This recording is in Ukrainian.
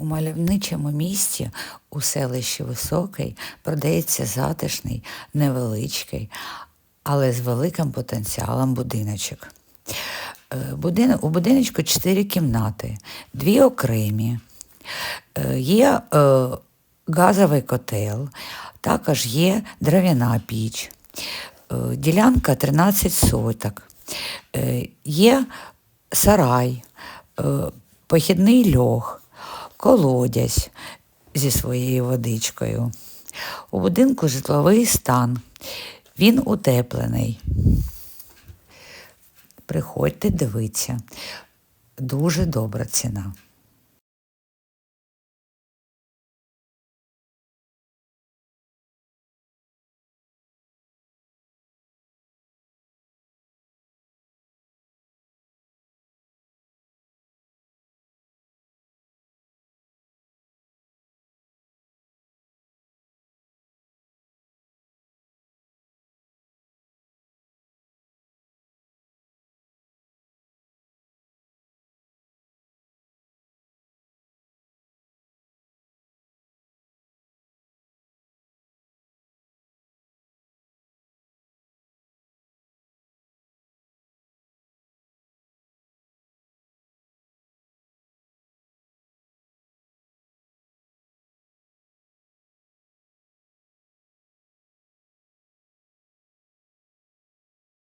У мальовничому місті у селищі Високий продається затишний, невеличкий, але з великим потенціалом будиночок. Е, У будиночку чотири кімнати, дві окремі. Е, Є е, газовий котел, також є дерев'яна піч, ділянка 13 соток, є сарай, похідний льох, колодязь зі своєю водичкою. У будинку житловий стан. Він утеплений. Приходьте, дивіться. Дуже добра ціна.